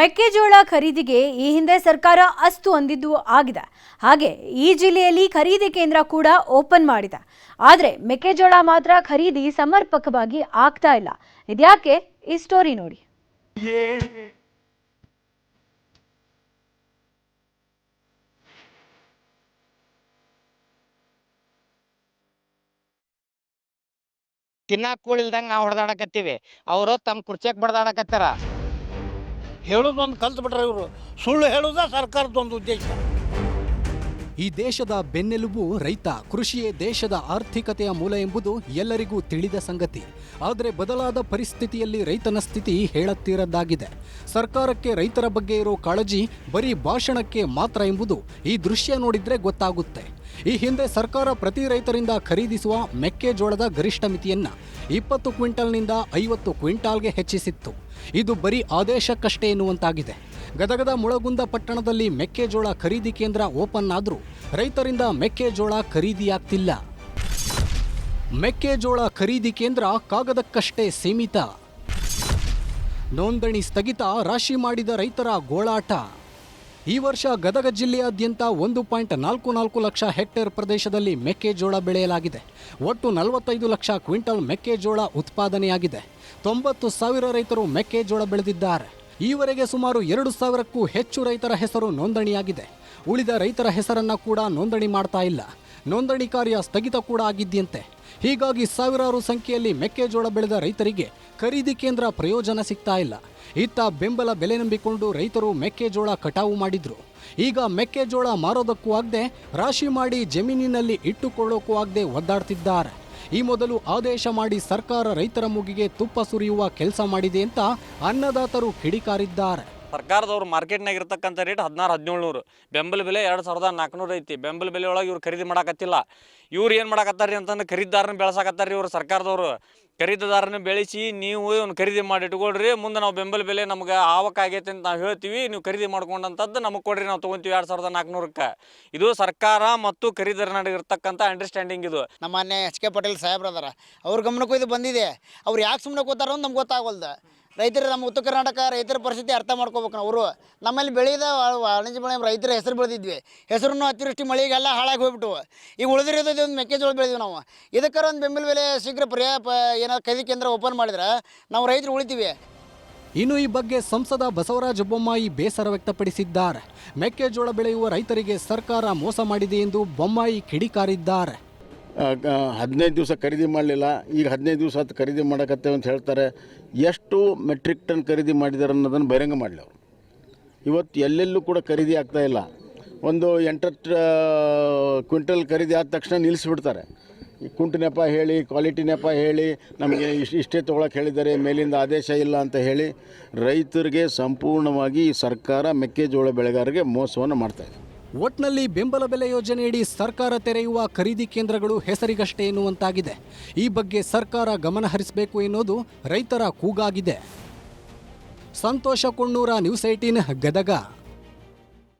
ಮೆಕ್ಕೆಜೋಳ ಖರೀದಿಗೆ ಈ ಹಿಂದೆ ಸರ್ಕಾರ ಅಸ್ತು ಅಂದಿದ್ದು ಆಗಿದೆ. ಹಾಗೆ ಈ ಜಿಲ್ಲೆಯಲ್ಲಿ ಖರೀದಿ ಕೇಂದ್ರ ಕೂಡ ಓಪನ್ ಮಾಡಿದೆ. ಆದರೆ ಮೆಕ್ಕೆಜೋಳ ಮಾತ್ರ ಖರೀದಿ ಸಮರ್ಪಕವಾಗಿ ಆಗ್ತಾ ಇಲ್ಲ. ಇದ್ಯಾಕೆ? ಈ ಸ್ಟೋರಿ ನೋಡಿ. ತಿನ್ನಾಕ ಕೂಳಿಲ್ದಂಗ ನಾವು ಹೊಡೆದಾಡಕತ್ತೀವಿ. ಅವರು ತಮ್ಮ ಕುರ್ಚಕ್ ಬಡ್ದಾಡಕತ್ತಾರ. ಹೇಳೋದೊಂದು ಕಲ್ತು ಬಿಟ್ರೆ ಇವರು. ಸುಳ್ಳು ಹೇಳೋದ ಸರ್ಕಾರದೊಂದು ಉದ್ದೇಶ. ಈ ದೇಶದ ಬೆನ್ನೆಲುಬು ರೈತ, ಕೃಷಿಯೇ ದೇಶದ ಆರ್ಥಿಕತೆಯ ಮೂಲ ಎಂಬುದು ಎಲ್ಲರಿಗೂ ತಿಳಿದ ಸಂಗತಿ. ಆದರೆ ಬದಲಾದ ಪರಿಸ್ಥಿತಿಯಲ್ಲಿ ರೈತನ ಸ್ಥಿತಿ ಹೇಳತ್ತಿರದ್ದಾಗಿದೆ. ಸರ್ಕಾರಕ್ಕೆ ರೈತರ ಬಗ್ಗೆ ಇರೋ ಕಾಳಜಿ ಬರೀ ಭಾಷಣಕ್ಕೆ ಮಾತ್ರ ಎಂಬುದು ಈ ದೃಶ್ಯ ನೋಡಿದ್ರೆ ಗೊತ್ತಾಗುತ್ತೆ. ಈ ಹಿಂದೆ ಸರ್ಕಾರ ಪ್ರತಿ ರೈತರಿಂದ ಖರೀದಿಸುವ ಮೆಕ್ಕೆಜೋಳದ ಗರಿಷ್ಠ ಮಿತಿಯನ್ನು ಇಪ್ಪತ್ತು ಕ್ವಿಂಟಲ್ನಿಂದ ಐವತ್ತು ಕ್ವಿಂಟಾಲ್ಗೆ ಹೆಚ್ಚಿಸಿತ್ತು. ಇದು ಬರೀ ಆದೇಶಕ್ಕಷ್ಟೇ ಎನ್ನುವಂತಾಗಿದೆ. ಗದಗದ ಮುಳಗುಂದ ಪಟ್ಟಣದಲ್ಲಿ ಮೆಕ್ಕೆಜೋಳ ಖರೀದಿ ಕೇಂದ್ರ ಓಪನ್ ಆದರೂ ರೈತರಿಂದ ಮೆಕ್ಕೆಜೋಳ ಖರೀದಿಯಾಗ್ತಿಲ್ಲ. ಮೆಕ್ಕೆಜೋಳ ಖರೀದಿ ಕೇಂದ್ರ ಕಾಗದಕ್ಕಷ್ಟೇ ಸೀಮಿತ. ನೋಂದಣಿ ಸ್ಥಗಿತ ರಾಶಿ ಮಾಡಿದ ರೈತರ ಗೋಳಾಟ. ಈ ವರ್ಷ ಗದಗ ಜಿಲ್ಲೆಯಾದ್ಯಂತ ಒಂದು ಪಾಯಿಂಟ್ ನಾಲ್ಕು ನಾಲ್ಕು ಲಕ್ಷ ಹೆಕ್ಟೇರ್ ಪ್ರದೇಶದಲ್ಲಿ ಮೆಕ್ಕೆಜೋಳ ಬೆಳೆಯಲಾಗಿದೆ. ಒಟ್ಟು ನಲವತ್ತೈದು ಲಕ್ಷ ಕ್ವಿಂಟಲ್ ಮೆಕ್ಕೆಜೋಳ ಉತ್ಪಾದನೆಯಾಗಿದೆ. ತೊಂಬತ್ತು ಸಾವಿರ ರೈತರು ಮೆಕ್ಕೆಜೋಳ ಬೆಳೆದಿದ್ದಾರೆ. ಈವರೆಗೆ ಸುಮಾರು ಎರಡು ಸಾವಿರಕ್ಕೂ ಹೆಚ್ಚು ರೈತರ ಹೆಸರು ನೋಂದಣಿಯಾಗಿದೆ. ಉಳಿದ ರೈತರ ಹೆಸರನ್ನ ಕೂಡ ನೋಂದಣಿ ಮಾಡ್ತಾ ಇಲ್ಲ. ನೋಂದಣಿ ಕಾರ್ಯ ಸ್ಥಗಿತ ಕೂಡ ಆಗಿದ್ಯಂತೆ. ಹೀಗಾಗಿ ಸಾವಿರಾರು ಸಂಖ್ಯೆಯಲ್ಲಿ ಮೆಕ್ಕೆಜೋಳ ಬೆಳೆದ ರೈತರಿಗೆ ಖರೀದಿ ಕೇಂದ್ರ ಪ್ರಯೋಜನ ಸಿಗ್ತಾ ಇಲ್ಲ. ಇತ್ತ ಬೆಂಬಲ ಬೆಲೆ ನಂಬಿಕೊಂಡು ರೈತರು ಮೆಕ್ಕೆಜೋಳ ಕಟಾವು ಮಾಡಿದ್ರು. ಈಗ ಮೆಕ್ಕೆಜೋಳ ಮಾರೋದಕ್ಕೂ ಆಗದೆ ರಾಶಿ ಮಾಡಿ ಜಮೀನಿನಲ್ಲಿ ಇಟ್ಟುಕೊಳ್ಳೋಕ್ಕೂ ಆಗದೆ ಒದ್ದಾಡ್ತಿದ್ದಾರೆ. ಈ ಮೊದಲು ಆದೇಶ ಮಾಡಿ ಸರ್ಕಾರ ರೈತರ ಮುಗಿಗೆ ತುಪ್ಪ ಸುರಿಯುವ ಕೆಲಸ ಮಾಡಿದೆ ಅಂತ ಅನ್ನದಾತರು ಕಿಡಿಕಾರಿದ್ದಾರೆ. ಸರ್ಕಾರದವ್ರು ಮಾರ್ಕೆಟ್ನಾಗ ಇರ್ತಕ್ಕಂಥ ರೇಟ್ ಹದಿನಾರು ಹದಿನೇಳು ನೂರು ಬೆಂಬಲ ಬೆಲೆ ಎರಡು ಸಾವಿರದ ನಾಲ್ಕುನೂರು ಐತಿ. ಬೆಂಬಲ ಬೆಲೆ ಒಳಗೆ ಇವ್ರು ಖರೀದಿ ಮಾಡಕತ್ತಿಲ್ಲ. ಇವ್ರು ಏನು ಮಾಡಕತ್ತಾರ್ರಿ ಅಂತಂದ್ರೆ ಖರೀದಿದಾರನ ಬೆಳೆಸಕತ್ತಾರ್ರಿ ಇವ್ರು ಸರ್ಕಾರದವರು. ಖರೀದಿದಾರನ ಬೆಳೆಸಿ ನೀವು ಇವ್ನು ಖರೀದಿ ಮಾಡಿ ಇಟ್ಕೊಳ್ರಿ. ಮುಂದೆ ನಾವು ಬೆಂಬಲ ಬೆಲೆ ನಮ್ಗೆ ಆಗೈತೆ ಅಂತ ನಾವು ಹೇಳ್ತೀವಿ. ನೀವು ಖರೀದಿ ಮಾಡ್ಕೊಂಡಂಥದ್ದು ನಮಗೆ ಕೊಡ್ರಿ, ನಾವು ತೊಗೊತೀವಿ ಎರಡು ಸಾವಿರದ ನಾಲ್ಕುನೂರಕ್ಕೆ. ಇದು ಸರ್ಕಾರ ಮತ್ತು ಖರೀದಿದಾರ ನಡುವೆ ಇರ್ತಕ್ಕಂಥ ಅಂಡರ್ಸ್ಟ್ಯಾಂಡಿಂಗ್ ಇದು. ನಮ್ಮ ಎಚ್ ಕೆ ಪಟೇಲ್ ಸಾಹೇಬ್ರದಾರ ಅವ್ರ ಗಮನಕ್ಕೂ ಇದು ಬಂದಿದೆ. ಅವ್ರು ಯಾಕೆ ಸುಮ್ಮನೆ ಕೂತಾರೋ ನಮ್ಗೆ ಗೊತ್ತಾಗಲ್ದು. ರೈತರು ನಮ್ಮ ಉತ್ತರ ಕರ್ನಾಟಕ ರೈತರ ಪರಿಸ್ಥಿತಿ ಅರ್ಥ ಮಾಡ್ಕೋಬೇಕು ಅವರು ನಮ್ಮಲ್ಲಿ ಬೆಳೆದ ವಾಣಿಜ್ಯ ಬೆಳೆ ರೈತರ ಹೆಸರು ಬೆಳೆದಿದ್ವಿ. ಹೆಸರನ್ನು ಅತಿವೃಷ್ಟಿ ಮಳೆಗೆಲ್ಲ ಹಾಳಾಗಿ ಹೋಗ್ಬಿಟ್ಟು. ಈಗ ಉಳಿದಿರೋದು ಒಂದು ಮೆಕ್ಕೆಜೋಳ ಬೆಳೆದಿವಿ ನಾವು. ಇದಕ್ಕಾರ ಒಂದು ಬೆಂಬಲ ಬೆಲೆ ಶೀಘ್ರ ಪರ್ಯಾಯ ಪ ಏನಾದ್ರು ಖರೀದಿ ಕೇಂದ್ರ ಓಪನ್ ಮಾಡಿದ್ರೆ ನಾವು ರೈತರು ಉಳಿತೀವಿ. ಇನ್ನು ಈ ಬಗ್ಗೆ ಸಂಸದ ಬಸವರಾಜ ಬೊಮ್ಮಾಯಿ ಬೇಸರ ವ್ಯಕ್ತಪಡಿಸಿದ್ದಾರೆ. ಮೆಕ್ಕೆಜೋಳ ಬೆಳೆಯುವ ರೈತರಿಗೆ ಸರ್ಕಾರ ಮೋಸ ಮಾಡಿದೆ ಎಂದು ಬೊಮ್ಮಾಯಿ ಕಿಡಿಕಾರಿದ್ದಾರೆ. ಹದಿನೈದು ದಿವಸ ಖರೀದಿ ಮಾಡಲಿಲ್ಲ. ಈಗ ಹದಿನೈದು ದಿವಸ ಆತು ಖರೀದಿ ಮಾಡಕತ್ತೇವೆ ಅಂತ ಹೇಳ್ತಾರೆ. ಎಷ್ಟು ಮೆಟ್ರಿಕ್ ಟನ್ ಖರೀದಿ ಮಾಡಿದ್ದಾರೆ ಅನ್ನೋದನ್ನು ಬಹಿರಂಗ ಮಾಡಲಿ ಅವರು. ಇವತ್ತು ಎಲ್ಲೆಲ್ಲೂ ಕೂಡ ಖರೀದಿ ಆಗ್ತಾ ಇಲ್ಲ. ಒಂದು ಎಂಟತ್ತು ಕ್ವಿಂಟಲ್ ಖರೀದಿ ಆದ ತಕ್ಷಣ ನಿಲ್ಲಿಸ್ಬಿಡ್ತಾರೆ. ಈ ಕುಂಟು ನೆಪ ಹೇಳಿ, ಕ್ವಾಲಿಟಿ ನೆಪ ಹೇಳಿ, ನಮಗೆ ಇಷ್ಟು ಇಷ್ಟೇ ತೊಗೊಳಕ್ಕೆ ಹೇಳಿದ್ದಾರೆ, ಮೇಲಿಂದ ಆದೇಶ ಇಲ್ಲ ಅಂತ ಹೇಳಿ ರೈತರಿಗೆ ಸಂಪೂರ್ಣವಾಗಿ ಸರ್ಕಾರ ಮೆಕ್ಕೆಜೋಳ ಬೆಳೆಗಾರರಿಗೆ ಮೋಸವನ್ನು ಮಾಡ್ತಾಯಿದೆ ಒಟ್ನಲ್ಲಿ ಬೆಂಬಲ ಬೆಲೆ ಯೋಜನೆಯಡಿ ಸರ್ಕಾರ ತೆರೆಯುವ ಖರೀದಿ ಕೇಂದ್ರಗಳು ಹೆಸರಿಗಷ್ಟೇ ಎನ್ನುವಂತಾಗಿದೆ. ಈ ಬಗ್ಗೆ ಸರ್ಕಾರ ಗಮನ ಹರಿಸಬೇಕು ಎನ್ನುವುದು ರೈತರ ಕೂಗಾಗಿದೆ. Santosh Konnur news eighteen Gadag.